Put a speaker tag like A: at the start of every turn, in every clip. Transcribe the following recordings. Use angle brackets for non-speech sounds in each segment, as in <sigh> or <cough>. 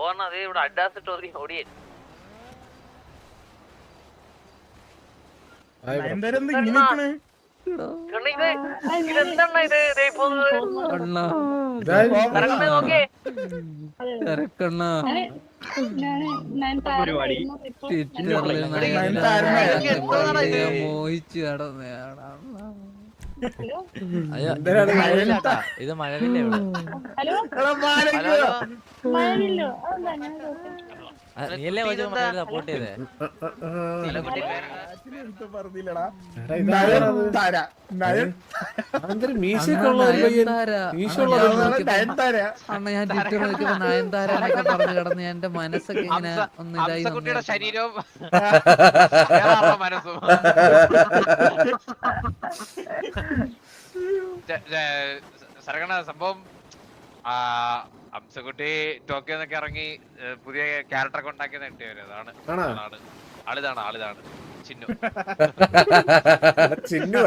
A: പോണ അതേ ഇവിടെ അഡ്ഡാസിട്ട് ഒതുങ്ങി ഓടിയേ.
B: മോഹിച്ചു നടന്നയാടാ.
C: മഴവില്ലാട്ടാ ഇത് മഴവില്ലേ
A: ഹലോ?
C: ആ, നീയല്ലേ കൊച്ചു സപ്പോർട്ട് ചെയ്തേ.
B: അണ്ണ ഞാൻ ട്വിറ്ററിൽ നോക്കിയപ്പോ നയൻതാര എന്നൊക്കെ പറഞ്ഞു കിടന്ന് എന്റെ മനസ്സൊക്കെ ഇങ്ങനെ ഒന്ന് ഇതായി
A: ശരീരവും <laughs> മനസ്സും. സംഭവം ആ, ടോക്കിയോന്നൊക്കെ ടോക്കിയോ എന്നൊക്കെ ഇറങ്ങി പുതിയ ക്യാരക്ടർ ഒക്കെ ഉണ്ടാക്കി നേട്ടി വരും അതാണ് ആളിതാണ് ആളിതാണ്. ചിന്നു.
C: ചിന്നു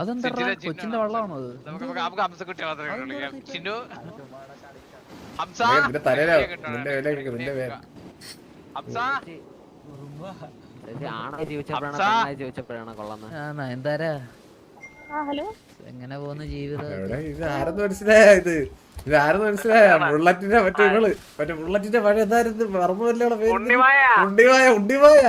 B: അതെന്താ കൊച്ചിന്റെ വള്ളമാണോ അത്?
A: നമുക്ക് നമുക്ക് ഹംസക്കുട്ടി മാത്രമേ വിളിക്കാം ചിന്നു. ഹംസ.
C: നിന്റെ തലയിലാ. നിന്റെ പേര്
A: ഹംസ.
B: എങ്ങനെ പോകുന്നു ജീവിതം?
C: ഇത് ആരെന്ന് മനസ്സിലായത് ഇത്? ഇത് ആരെന്ന് മനസ്സിലായ? ബുള്ളറ്റിന്റെ മറ്റേ ഇവൾ. മറ്റേ ബുള്ളറ്റിന്റെ പഴയ എന്തായിരുന്നു? ഉണ്ടിവായ ഉണ്ടിവായ
A: ഉണ്ണിമായ.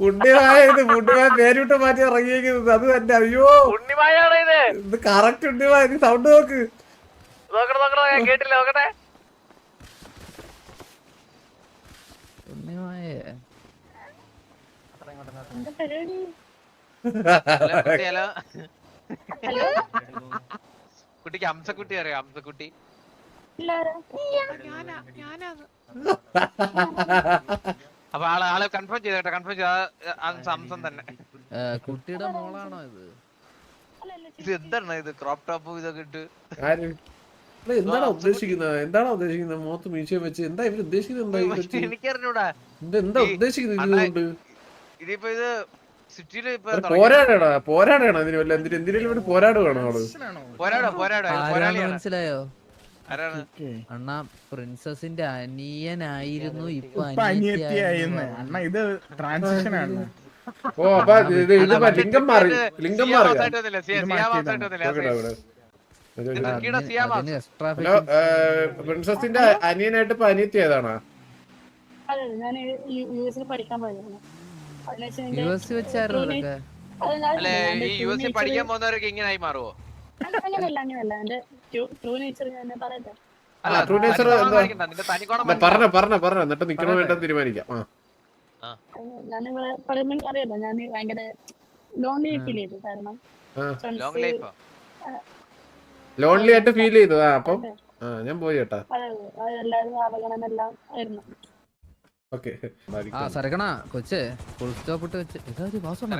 C: ഉണ്ടിമായ ഉണ്ണിമായ പേരിട്ട് മാറ്റി ഇറങ്ങിയിരിക്കുന്നത്. അത് തന്നെ. അയ്യോ.
A: ഉണ്ണിമായാണ് ഇത്
C: ഇത് കറക്റ്റ് ഉണ്ണിമായ നീ സൗണ്ട് നോക്ക്.
A: നോക്കട്ടെ നോക്കട്ടെ ഞാൻ കേട്ടില്ല. നോക്കട്ടെ.
B: ഉണ്ണിമായേ.
A: ഹലോ, കുട്ടിക്ക് ഹംസക്കുട്ടി അറിയാം? ഹംസക്കുട്ടി
D: എല്ലാരും <laughs>
A: അപ്പൊ ആൾ ആൾ കൺഫേം ചെയ്തോട്ടെ കൺഫേം ചെയ്ത. സാംസങ് തന്നെ.
B: കുട്ടിയുടെ മോളാണോ ഇത്?
A: ഇത് എന്താണ് ഇത്? ക്രോപ്പ് ടോപ്പും ഇതൊക്കെ ഇട്ട്.
C: എന്താണോ ഉദ്ദേശിക്കുന്നത്? എന്താണോ ഉദ്ദേശിക്കുന്നത്? മുഖത്ത് മീശയും വെച്ച്. എന്താ ഇവർ ഉദ്ദേശിക്കുന്നത്?
A: എനിക്കറിഞ്ഞൂടാ.
C: എന്താ ഉദ്ദേശിക്കുന്നത്
A: ഇതിപ്പോ ഇത്.
C: പോരാടാണോ പോരാടാണോ ഇതിന് വല്ല എന്തിനും എന്തിനും പോരാടുകയാണോ
E: അവൾ
A: പോരാടോ പോരാടോ.
B: മനസ്സിലായോ? അണ്ണ പ്രിൻസസിന്റെ അനിയനായിരുന്നു ഇപ്പൊ
E: അണ്ണ ഇത് ട്രാൻസിഷൻ ആണ്
C: ഓ അപ്പൊ ഇത് ലിംഗം മാറി ലിംഗം മാറി പ്രിൻസസിന്റെ അനിയനായിട്ട് ഇപ്പൊ അനിയത്തി ഏതാണോ?
D: ഞാൻ യു എസിൽ പഠിക്കാൻ പോയിരുന്നു.
B: യു എസ് വെച്ചായിരുന്നു
A: അല്ലെ ഈ
D: true
A: യു എസ് പഠിക്കാൻ പോകുന്നവരൊക്കെ ഇങ്ങനെ ആയി മാറുമോ
D: അല്ല, അങ്ങനെയല്ല അങ്ങനെയല്ല. എന്റെ ട്രൂ നേച്ചർ ഞാൻ പറയട്ടെ.
A: അല്ല
C: പറഞ്ഞ പറഞ്ഞ പറഞ്ഞ. എന്നിട്ട് നിക്കണോ വേണ്ടെന്ന് തീരുമാനിക്കാം. ആ.
D: ഞാനിവിടെ പറയുമ്പോൾ അറിയാലോ ഞാൻ ഭയങ്കര ലോൺലി ഫീൽ ചെയ്തു കാരണം?
C: ലോൺലി ആയിട്ട് ഫീൽ ചെയ്തു ആ? അപ്പം? ഞാൻ പോയി കേട്ടാ.
D: എല്ലാവരും അവഗണന എല്ലാം ആയിരുന്നു.
B: സരക്കണ കൊച്ചേ ഫുൾ സ്റ്റോപ്പ് ഇട്ട് വെച്ച് ഇതൊരു വാസം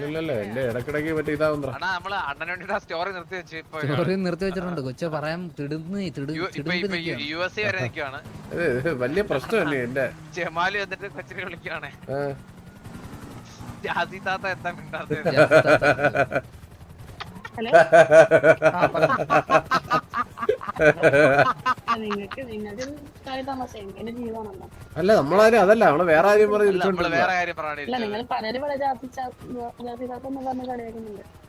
C: ഇല്ലല്ലോ എന്റെ ഇടക്കിടക്ക് മറ്റേ ഇതാവുന്ന
A: സ്റ്റോറി നിർത്തി വെച്ച്
B: സ്റ്റോറി നിർത്തി വെച്ചിട്ടുണ്ട് കൊച്ചു പറയാൻ തിടുന്ന് തിടു
A: യു- ഇപ്പൊ ഇപ്പൊ
B: നിൽക്കുകയാണ്.
A: യു എസ് എ വരെ നിൽക്കുവാണ്
C: വലിയ പ്രശ്നമല്ലേ എന്റെ
A: ജമാലി വന്നിട്ട് കൊച്ചിനെ വിളിക്കുവാണ്
C: ആ.
A: ജാസി താത്ത എന്താ മിണ്ടാത്തത്
C: അല്ല നമ്മളാരും അതല്ല നമ്മൾ വേറെ ആരും പറഞ്ഞ്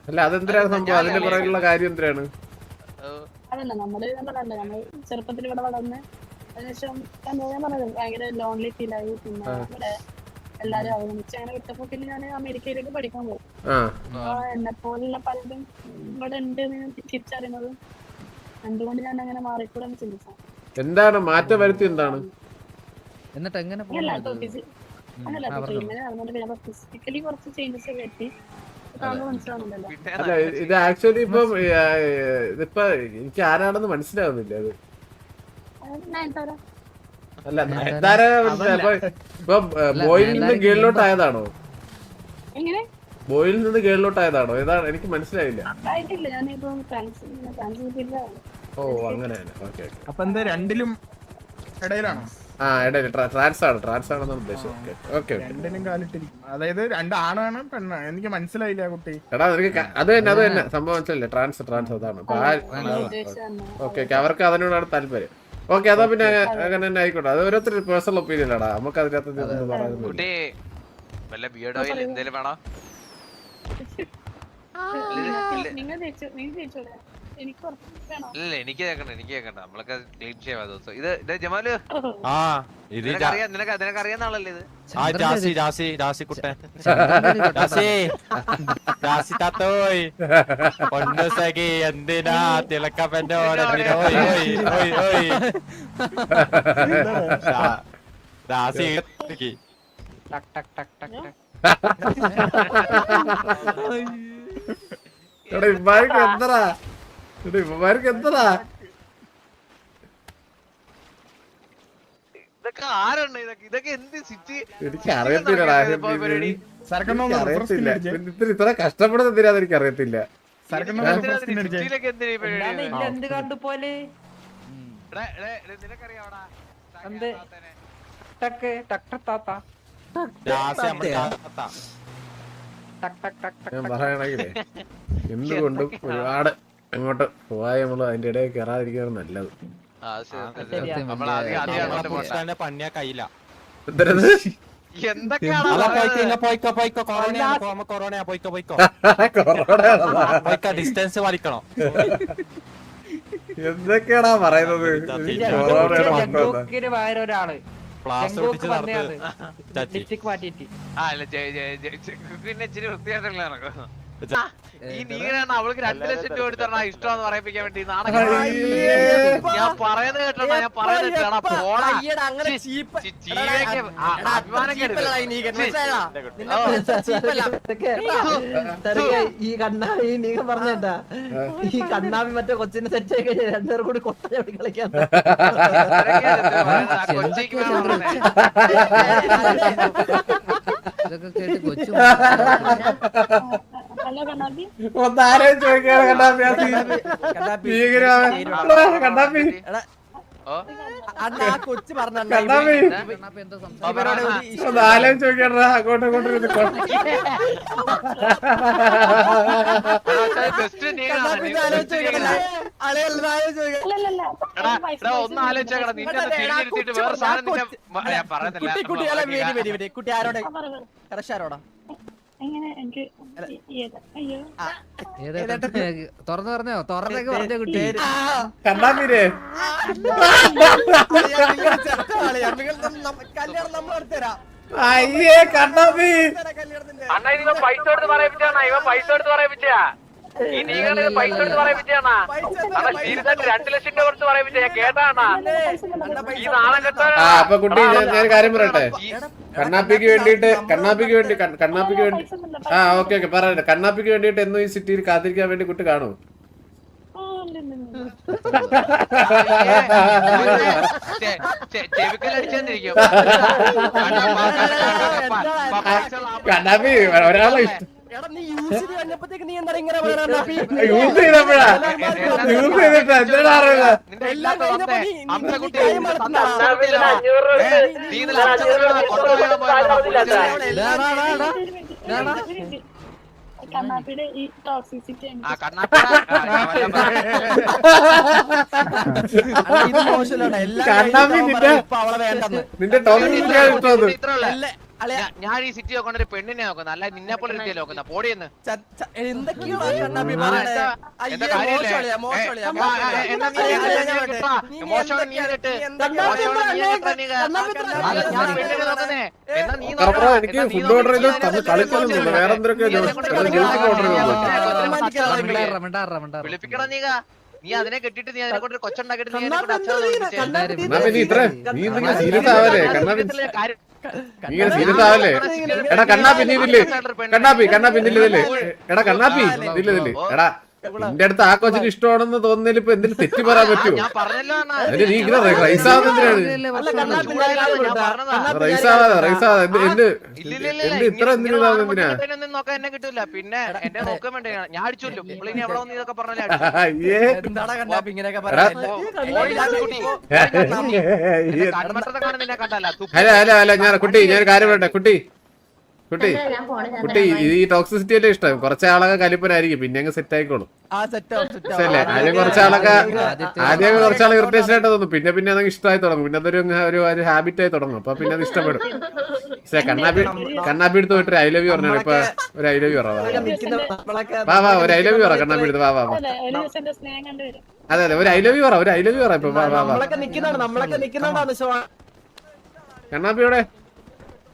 A: അല്ല,
C: അതെന്തിനാണ് സംഭവം? അതിന്റെ പുറകിലുള്ള കാര്യം എന്തിനാണ്?
D: അതല്ല നമ്മൾ ഞാൻ നമ്മൾ ചെറുപ്പത്തിൽ ഇവിടെ വളർന്ന് അതിനുശേഷം ഞാൻ പറഞ്ഞത് ഭയങ്കര ലോൺലി ഫീൽ ആയി. പിന്നെ ഇവിടെ എല്ലാരും അവഗണിച്ച് അങ്ങനെ വിട്ടപ്പോ പിന്നെ ഞാൻ അമേരിക്കയിലേക്ക് പഠിക്കാൻ പോകും എന്നെ പോലുള്ള പലരും ഇവിടെ ഉണ്ട് എന്ന് ഞാൻ തിരിച്ചറിയുന്നത് എന്തുകൊണ്ട് ഞാൻ അങ്ങനെ മാറിക്കൂടെ ചിന്തിച്ചു
C: എന്താണ്? മാറ്റം വരുത്തി എന്താണ്?
B: എന്നിട്ട് എങ്ങനെ
C: അല്ല ഇത് ആക്ച്വലി ഇപ്പം ഇതിപ്പോ എനിക്ക് ആരാണെന്ന് മനസ്സിലാവുന്നില്ല അത്. അല്ല നയൻതാര? ഇപ്പൊ ഇപ്പൊ ബോയിൽ നിന്ന് ഗേളിലോട്ട് ആയതാണോ
D: എങ്ങനെ?
C: ബോയിൽ നിന്ന് കേളിലോട്ടായതാണോ ഏതാണ്? എനിക്ക് മനസ്സിലായില്ല. ഓ അങ്ങനെ
E: അപ്പൊ എന്താ രണ്ടിലും ഇടയിലാണോ?
C: ആ ഇടയിൽ ട്രാൻസ് ആണ് ട്രാൻസ് ആണെന്ന് ഉദ്ദേശം ഓക്കെ ഓക്കെ
E: രണ്ടിലും കാലിട്ടിരിക്കും. അതായത് രണ്ട് ആണാണ് പെണ്ണാണ്. എനിക്ക് മനസ്സിലായില്ല കുട്ടി.
C: എടാ നിനക്ക് അത് തന്നെ അത് തന്നെ. സംഭവം മനസ്സിലല്ലേ ട്രാൻസ് ട്രാൻസ് അതാണ്. Okay okay. അവർക്ക് അതിനോടാണ് താല്പര്യം. ഓക്കെ അതാ പിന്നെ അങ്ങനെ തന്നെ ആയിക്കോട്ടെ. അത് ഓരോരുത്തർ പേഴ്സണൽ ഒപ്പീനിയൻ ആടാ. നമുക്ക് അതിനകത്ത് ഒന്നും
A: ഇല്ല.
D: എനിക്ക്
A: കേക്കണ്ട എനിക്ക് കേക്കണ്ട നമ്മളൊക്കെ ക്ലീൻ ചെയ്യാ ദിവസം. ഇത് ഇത് ജമാൽ?
F: ആ ഇത് ജാ-
A: നിനക്കറിയാം നിനക്ക് നിനക്ക് അറിയാവുന്ന ആളല്ലേ ഇത്?
F: ആ ജാസി ജാസി ജാസി കുട്ടൻ. ജാസി. ജാസി താത്തോയ്. പൊന്നു സഖി എന്തിനാ തിളക്കപ്പന്റെ ഓയി ഓയ് ഓയ് ഓയ്. ജാസി.
G: ടക് ടക് ടക് ടക് ടക്.
C: എടാ ഇവന്മാർക്ക് എന്തടാ? എടാ ഇവന്മാർക്ക് എന്തടാ?
A: ഇതൊക്കെ ആരാണ്? ഇതൊക്കെ ഇതൊക്കെ എന്ത് സിറ്റി
C: എനിക്ക് അറിയത്തില്ലടാ. അറിയത്തില്ല. ഇത്ര ഇത്ര കഷ്ടപ്പെടുന്ന എന്തിനാ എനിക്ക് അറിയത്തില്ല.
A: സിറ്റിയിലൊക്കെ എന്തിനാ ഈ പരിപാടി?
G: എന്താണ് ഇല്ല എന്ത് കണ്ടു പോലെ?
A: എടാ, എടാ, എടാ,
G: ടക്ക് താത്ത.
F: ജാസി നമ്മുടെ താത്ത.
G: ടക് ടക് ടക് ടക്
C: ഞാൻ. പറയണെങ്കിലേ എന്തുകൊണ്ടും <laughs> ഒരുപാട് ഇങ്ങോട്ട് പോയാൽ നമ്മൾ അതിന്റെ ഇടയിൽ കയറാതിരിക്കുകയാണ് നല്ലത്.
F: പണിയാ
A: എന്തൊക്കെയാണ് <laughs> പറയുന്നത്?
F: ഡിസ്റ്റൻസ് പാലിക്കണം
G: ഒരാൾ.
F: ഒട്ടിച്ച് നടത്ത്
G: മാറ്റിയിട്ട്
A: ആ, അല്ല, ജെ- ജെ- ജെ- ജെ- പിന്നെ ഇച്ചിരി വൃത്തിയായിട്ടല്ലേ നടക്കും. ഈ നീങ്ങനാണ് അവൾക്ക് രണ്ട് ലക്ഷം രൂപ എടുത്തണ ഇഷ്ടമെന്ന് പറയിപ്പിക്കാൻ വേണ്ടി ഞാൻ പറയുന്നത് കേട്ടോ ഞാൻ പറയുന്നത് കേട്ടാ. പോടാ.
H: ഈ കണ്ണാവി നീ പറഞ്ഞേട്ടാ ഈ കണ്ണാവി മറ്റേ കൊച്ചിനെ സെറ്റ് ആയി കഴിഞ്ഞാൽ രണ്ടുപേർ കൂടി കൊട്ടയോടി കളിക്കാൻ
A: പറഞ്ഞേ.
B: ഇതൊക്കെ കേട്ട് കൊച്ചു
D: ഹലോ കണ്ണാബി
C: ഒന്ന് ആരെയും ചോദിക്കാണ് കണ്ണാപ്പി ആ സീൻ. കണ്ണാപ്പി
H: കൊച്ചു പറഞ്ഞ
C: കണ്ണാപ്പി. ഒന്ന് ചോദിക്കാണ്ടാ അങ്ങോട്ടും ഇങ്ങോട്ടും ഇരുന്ന്
A: വേറെ സാധനം പറയുന്നില്ല
H: കുട്ടി ആരോടെ?
D: ആ, എനിക്ക്? അയ്യോ
B: തുറന്നു പറഞ്ഞോ തുറന്നൊക്കെ പറഞ്ഞ കുട്ടി
C: കണ്ണാപ്പിനെ
H: കല്യാണം നമ്മൾ എടുത്തരാം
C: അയ്യേ കണ്ണാപ്പി
A: അണ്ണ അണ്ണാ ഇവ പൈസ എടുത്ത് പറയിപ്പിച്ചാണോ ഇവ പൈസ എടുത്ത് പറയിപ്പിച്ചാ പൈസ എടുത്ത് പറയിപ്പിച്ചാണാ അണ്ണാ സീരിയസ് ആയിട്ട് രണ്ട് ലക്ഷം രൂപ കൊടുത്ത് പറയിപ്പിച്ചാ ഞാൻ കേട്ടാണാ
D: പൈസ ഉണ്ടോ?
A: ഈ നാളെ കെട്ടാനാ
C: ആ അപ്പൊ കുട്ടി ഞാൻ ഞാൻ കാര്യം പറയട്ടെ കണ്ണാപ്പിക്ക് വേണ്ടിട്ട് കണ്ണാപ്പിക്ക് വേണ്ടി കണ്ണ- കണ്ണാപ്പിക്ക് വേണ്ടി ആ ഓക്കെ ഓക്കെ പറയട്ടെ കണ്ണാപ്പിക്ക് വേണ്ടിട്ട് എന്നും ഈ സിറ്റിയിൽ കാത്തിരിക്കാൻ വേണ്ടി കുട്ടി കാണും കണ്ണാപ്പി ഒരാളെ ഇഷ്ടം
H: യൂസ്
C: ചെയ്തപ്പോഴാ യൂസ് ചെയ്തിട്ട്.
D: കണ്ണാപ്പിയുടെ ഈ ടോക്സിസിറ്റി
A: ആ കണ്ണാപ്പി <laughs>
C: നിന്റെ- ഇഷ്ടം
A: ഞാൻ ഈ സിറ്റി നോക്കുന്ന ഒരു പെണ്ണിനെ നോക്കുന്ന. അല്ല നിന്നെ പോലെ ഒരു നോക്കുന്ന. പോടിയെന്ന്.
C: എനിക്ക് ഫുഡ് ഓർഡർ ചെയ്ത് വേറെ
B: മിണ്ടാറ
A: വിളിപ്പിക്കടാ നീ അതിനെ കെട്ടിട്ട് നീ അതിനെ കൊണ്ട് കൊച്ചുണ്ടാക്കിട്ട് നീ
C: നീ ഇത്ര നീ സീരിയസ് ആവല്ലേ
A: കാര്യം-
C: ഇങ്ങനെ സീരിയസ് ആവല്ലേ എടാ കണ്ണാപ്പി നീ ഇതില്ലേ കണ്ണാപ്പി കണ്ണാപ്പി ഇതില്ലേ എടാ കണ്ണാപ്പി ഇതില്ലേ എടാ നിന്റെ അടുത്ത് ആ കൊച്ചിന് ഇഷ്ടമാണെന്ന് തോന്നുന്നതിൽ ഇപ്പൊ എന്തെങ്കിലും തെറ്റി പറയാൻ പറ്റുമോ
A: ഞാൻ പറഞ്ഞല്ലോ അണ്ണാ.
C: അതിന് നീ ഇങ്ങനെ റൈസ് ആവുന്നതിനാണ്
H: അല്ല, കണ്ണാപ്പി
A: ചൂടായാലും
H: ഞാൻ
A: ഞാൻ
H: പറഞ്ഞതാ.
A: പറഞ്ഞതാ.
H: കണ്ണാപ്പി
C: റൈസ് ആവാതെ റൈസ് ആവാതെ എന്ത് എന്ത്
A: ഇല്ല, ഇല്ല, ഇല്ല,
C: എന്ത് ഇത്ര എന്തിനാ
A: നോക്കാൻ എന്നെ കിട്ടൂല. പിന്നെ എന്നെ നോക്കാൻ വേണ്ടി ഞാൻ അടിച്ചല്ലോ. വന്ന് ഇതൊക്കെ
C: അല്ല അല്ല ഞാൻ കുട്ടി ഞാൻ കാര്യം വേണ്ട കുട്ടി. കുട്ടി കുട്ടി ഈ ടോക്സിസിറ്റി അല്ലേ ഇഷ്ടം. കുറച്ചാളൊക്കെ കലിപ്പനായിരിക്കും പിന്നെ അങ്ങ് സെറ്റ് ആയിക്കോളും.
H: ആ സെറ്റ് ആവും സെറ്റ്
C: മനസ്സിലല്ലേ ആദ്യം കുറച്ചാളൊക്കെ ആദ്യം കുറച്ചാൾ ഇറിറ്റേഷൻ ആയിട്ട് തോന്നും. പിന്നെ പിന്നെ അതങ്ങ് ഇഷ്ടമായി തുടങ്ങും. പിന്നെ അതൊരു ഒരു ഒരു ഹാബിറ്റ് ആയി തുടങ്ങും. അപ്പൊ പിന്നെ അത് ഇഷ്ടപ്പെടും. പക്ഷേ കണ്ണാപ്പി കണ്ണാപ്പി എടുത്ത് പോയിട്ട് ഐ ലവ് യു പറഞ്ഞു ഇപ്പൊ ഒരു ഐ ലവ് യു പറ വാ.
H: നമ്മളൊക്കെ
C: വാ വാ ഒരു ഐ ലവ് യു പറ കണ്ണാപ്പി എടുത്ത് വാ വാ വാ.
D: അതെ
C: അതെ ഒരു ഐ ലവ് യു പറ ഒരു ഐ ലവ് യു പറ ഇപ്പൊ. വാ വാ വാ.
H: നമ്മളൊക്കെ നിൽക്കുന്നാണ് നമ്മളൊക്കെ നിൽക്കുന്നാണ് ഷോ.
C: കണ്ണാപ്പിയോടെ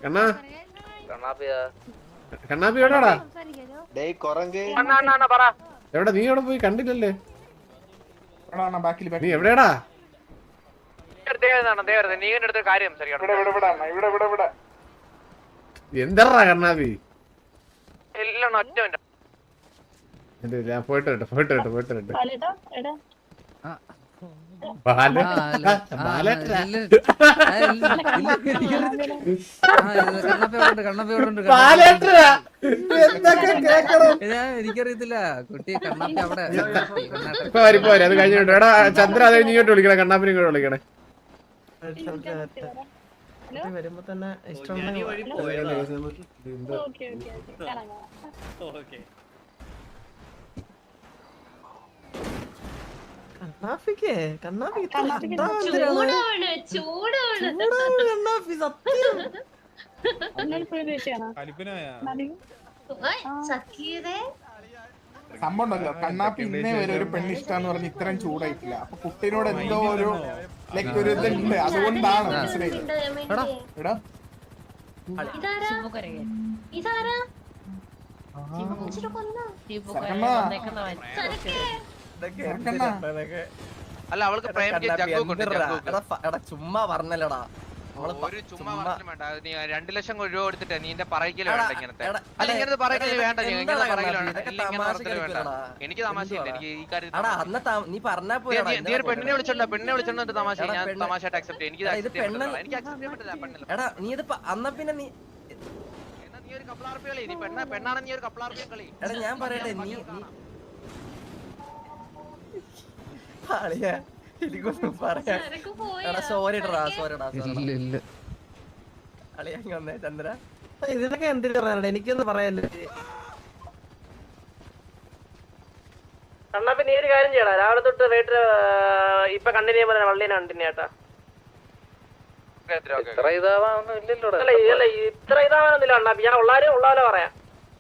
C: കണ്ണാ? കണ്ണാപ്പി എവിടെടാ എവിടെ നീ എവിടെ പോയി കണ്ടില്ലല്ലേ?
E: ബാക്കിൽ
C: നീ എവിടെയാടാ?
A: നീ അടുത്ത കാര്യം സംസാരിക്കണം
E: ഇവിടെ ഇവിടെ ഇവിടെ അണ്ണാ, ഇവിടെ ഇവിടെ ഇവിടെ.
C: എന്തറാ കണ്ണാപ്പി?
A: എല്ലാം ഒറ്റ minute.
C: എന്ത് ഞാൻ പോയിട്ട് വരട്ടെ പോയിട്ട് വരട്ടെ പോയിട്ട്
B: എനിക്കറിയത്തില്ല. കുട്ടി കണ്ണപ്പ അവിടെ.
C: ഇപ്പൊ വരും ഇപ്പൊ വരും അത് കഴിഞ്ഞിട്ട് എടാ ചന്ദ്ര അത് കഴിഞ്ഞ് ഇങ്ങോട്ട് വിളിക്കണേ കണ്ണാപ്പിനെ ഇങ്ങോട്ട് വിളിക്കണേ.
H: വരുമ്പോ തന്നെ ഇഷ്ടം
D: ഓക്കെ. ഓക്കെ ഓക്കെ കാണാം കാണാം
H: കണ്ണാപ്പിക്കേ കണ്ണാപ്പി ഇത്ര
D: കണ്ണാപ്പിക്ക്
H: ഹട്ടാ എന്തിനാണ്?
I: ചൂടാണ് ചൂടാണ്
H: ചൂടാണ് കണ്ണാപ്പി സത്യം.
E: കണ്ണാപ്പി ഇന്നേ വരെ ഒരു പെണ്ണിഷ്ടാന്ന് പറഞ്ഞ് ഇത്രയും ചൂടായിട്ടില്ല. അപ്പൊ കുട്ടീനോട് എന്തോ ഒരു ലൈക്ക് ഒരു ഇതുണ്ട്. അതുകൊണ്ടാണ് മനസ്സിലായി എടാ
I: ഇതാരാ? ഇതാരാ? കൊന്നോ?
A: അല്ല അവൾക്ക്
H: ചുമ്മാ പറഞ്ഞല്ലടാ.
A: ഒരു ചുമ്മാ വർത്തമാനം വേണ്ട. നീ രണ്ട് ലക്ഷം രൂപ എടുത്തിട്ട് നീ എന്റെ പറയിക്കൽ വേണ്ട ഇങ്ങനത്തെ. അല്ല ഇങ്ങനത്തെ പറയിക്കൽ വേണ്ട ഇല്ല, ഇങ്ങനെ
H: തമാശ കളിക്കലടാ.
A: എനിക്ക് തമാശയില്ല എനിക്ക് ഈ കാര്യം
H: എടാ അന്ന് നീ പറഞ്ഞാ
A: നീ- ഒരു പെണ്ണിനെ വിളിച്ചോണ്ടോ പെണ്ണിനെ വിളിച്ചോണ്ട് തമാശ ഞാൻ തമാശയായിട്ട് അക്സെപ്റ്റ് എനിക്ക്. എനിക്ക് അക്സെപ്റ്റ് ചെയ്യാൻ പറ്റില്ല പെണ്ണില്ല
H: എടാ നീ ഇത് അന്നാ പിന്നെ നീ
A: എന്നാ നീ ഒരു കപ്പിളാർപ്പി കളി. നീ പെണ്ണ പെണ്ണാണ് നീ ഒരു കപ്പിളാർപ്പി കളി.
H: എടാ ഞാൻ പറയട്ടെ നീ നീ ആളിയാ, എനിക്കൊന്നും പറയാ സോറിടാ
I: സരക്കേ?
B: ഇല്ല ഇല്ല.
H: അളിയാ ഇങ്ങ് വന്നേ ചന്ദ്ര. ഇതിനൊക്കെ എന്തിനു പറയാനുണ്ട് എനിക്കൊന്നും പറയാനില്ല. പിന്നെ ഈ ഒരു കാര്യം ചെയ്യടാ. രാവിലെ തൊട്ട് റേറ്റ് ഇപ്പൊ കണ്ടിന്യൂ പറഞ്ഞ വള്ളിനെ കണ്ടിന്യൂ ചേട്ടാ അല്ല അല്ല ഇത്ര ഇതാവാനൊന്നുമില്ല കണ്ണാപ്പി ഞാൻ ഉള്ളാരും ഉള്ളാലോ പറയാം.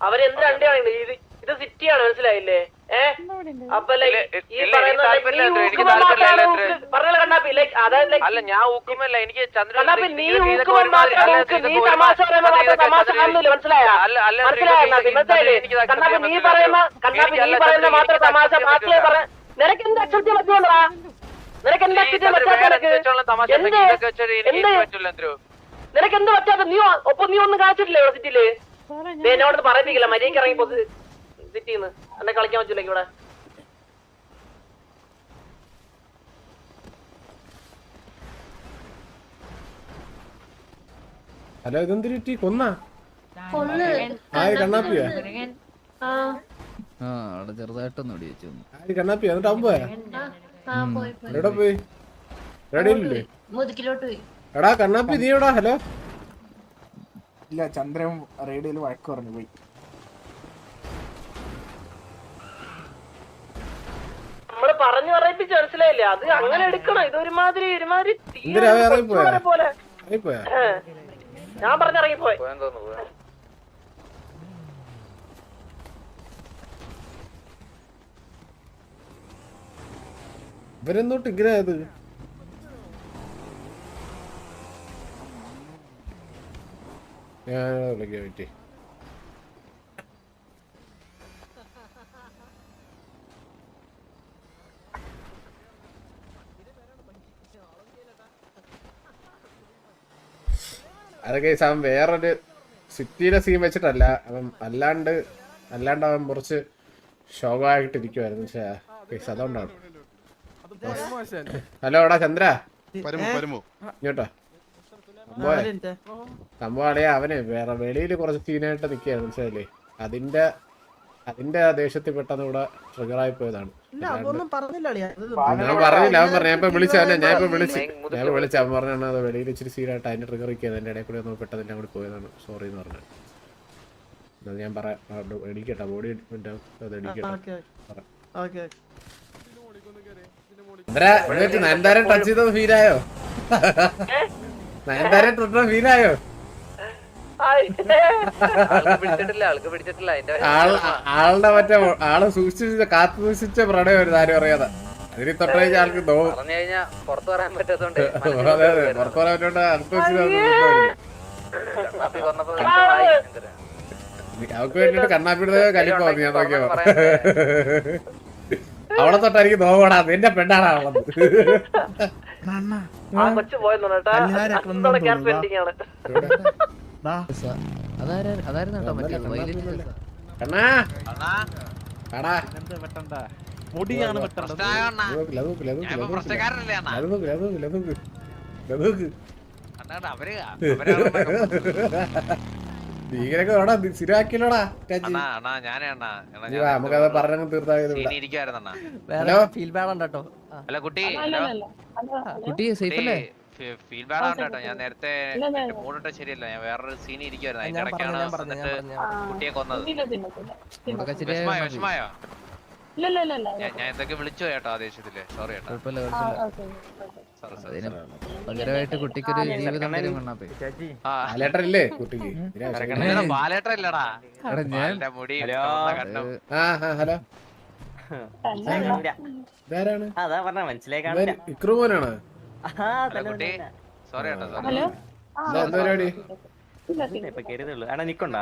H: അവരെന്ത് എന്ത് രണ്ടിയാണ് ഇത് ഇത് സിറ്റിയാണ് മനസ്സിലായില്ലേ?
A: അല്ല ഞാൻ ഊക്കുമല്ല. എനിക്ക് ചന്ദ്രൻ
H: നിനക്ക് എന്ത് നിനക്ക് പറ്റാത്ത നിനക്ക്? എന്ത് പറ്റാത്ത? നീ ഒപ്പം നീ ഒന്നും കാണിച്ചിട്ടില്ലേ ഇവിടെ സിറ്റിയിൽ? എന്നോട് പറയിപ്പിക്കില്ല? മര്യാദയ്ക്ക് ഇറങ്ങി പോ സിറ്റിന്ന് എന്നെ കളിക്കാൻ പറ്റൂലേ ഇവിടെ.
C: ഹലോ ഇതെന്തിരി കൊന്നാ?
I: കൊന്ന.
C: ആര് കണ്ണാപ്പിയാ?
I: ആ.
B: ആ അവിടെ ചെറുതായിട്ടൊന്ന് ഒടി വെച്ചു
C: ആര് കണ്ണാപ്പി എന്നിട്ട് അവൻ പോയാ?
I: പോയി പോയി.
C: എവിടെ പോയി? റെഡിയില്ലേ
I: മുതുക്കിലോട്ട് പോയി.
C: എടാ കണ്ണാപ്പി നീ എവിടാ? ഹലോ?
E: ഇല്ല ചന്ദ്രൻ റേഡിയോയിൽ വഴക്ക് പറഞ്ഞു പോയി
H: നമ്മൾ പറഞ്ഞു പറയിപ്പിച്ച് മനസ്സിലായില്ലേ അത് അങ്ങനെ എടുക്കണം. ഇത് ഒരുമാതിരി പോലെ. ഞാൻ പറഞ്ഞിറങ്ങിപ്പോയി
C: ഇവരെന്നോട്ട് ഇങ്ങനെ ആയത്? ഞാൻ വിളിക്കാൻ പറ്റി അതൊക്കെ അവൻ വേറൊരു സിറ്റിയിലെ സീൻ വെച്ചിട്ടല്ല. അവൻ അല്ലാണ്ട് അല്ലാണ്ട് അവൻ കുറച്ച് ശോകമായിട്ടിരിക്കുവായിരുന്നു. പക്ഷേ കേസ് അതുകൊണ്ടാണ്. ഹലോ എടാ ചന്ദ്ര. ഇങ്ങോട്ടോ. സംഭവം അളിയാ അവനെ അവന് വേറെ വെളിയിൽ കുറച്ച് സീനായിട്ട് നിൽക്കുകയായിരുന്നു. മനസ്സിലായില്ലേ? അതിന്റെ അതിന്റെ ആ ദേഷ്യത്തിൽ പെട്ടെന്ന് ഇവിടെ ട്രിഗറായി പോയതാണ്. ഞാൻ പറഞ്ഞില്ല അവൻ പറഞ്ഞു ഞാൻ ഇപ്പൊ വിളിച്ച ഞാൻ ഇപ്പൊ വിളിച്ചു. ഞാൻ വിളിച്ച അവൻ പറഞ്ഞാണ് അത് വെളിയിൽ ഇച്ചിരി സീരായിട്ട് അതിന്റെ ട്രിഗർ ഇരിക്കുന്നത് എന്റെ ഇടയിൽ കൂടി ഒന്ന് പെട്ടെന്ന് എല്ലാം കൂടി പോയതാണ്. സോറി എന്ന് പറഞ്ഞു. അത് ഞാൻ പറയാം എടിക്കട്ടെ ബോഡി അത് നയൻതാരൻ ടച്ച് ചെയ്തത് ഫീലായോ നയൻതാരം തൊട്ട ഫീലായോ
B: ആൾക്ക് പിടിച്ചിട്ടില്ല ആൾക്ക് പിടിച്ചിട്ടില്ല അതിന്റെ
C: ആൾ ആളുടെ മറ്റേ ആൾ സൂക്ഷിച്ച കാത്തു സൂക്ഷിച്ച പ്രണയം ഒരു ആരും അറിയാതെ. അതിന് തൊട്ടേക്ക് ആൾക്ക്
B: പറഞ്ഞു കഴിഞ്ഞാ പുറത്തു പറയാൻ പറ്റാത്തോണ്ട്
C: പുറത്തു പറയാൻ? അവക്ക് വേണ്ടിട്ട് കണ്ണാപ്പിടുന്ന കലിപ്പോ ഞാൻ നോക്കിയോ? അവളെ തൊട്ടായിരിക്കും നോവടാ നിന്റെ പെണ്ണാണ് അവളത്
H: കൊച്ചു പോയെന്നു
F: മുടിയാണ്
C: നീങ്ങനൊക്കെ <laughs> വേടാ സ്ഥിരമാക്കിയല്ലോടാ നമുക്കത് പറഞ്ഞങ്ങ് ഹലോ?
B: കേട്ടോ.
A: അല്ല കുട്ടി.
D: അല്ല അല്ല അല്ല.
B: കുട്ടി സേഫ് അല്ലേ?
A: ഫീൽ ബാഡ് ആണ് കേട്ടോ ഞാൻ നേരത്തെ
D: മൂഡ് ഇല്ല,
A: ശരിയല്ല. ഞാൻ വേറൊരു സീൻ ഇരിക്കുവായിരുന്നു. അതിന്റെ ഇടയ്ക്കാണ് വന്നിട്ട് കുട്ടിയെ കൊന്നത്. വിഷമായോ ഞാൻ എന്തൊക്കെ വിളിച്ചു കേട്ടോ ആ ദേഷ്യത്തിൽ സോറി കേട്ടോ
B: അതിന് കുട്ടിക്കൊരു ജീവിതം
C: കുട്ടിക്ക്?
A: ഇല്ലടാ, ഇല്ലടാ
B: എടാ ഞാൻ
A: മുടി ചുവന്ന
C: ആ ആ ഹലോ. ഇതാരാണ്?
A: സോറി കേട്ടോ. Sorry
D: hello?
C: പരിപാടി.
G: ഇപ്പൊ കരുതുള്ളൂ എടാ നിക്കണ്ടാ.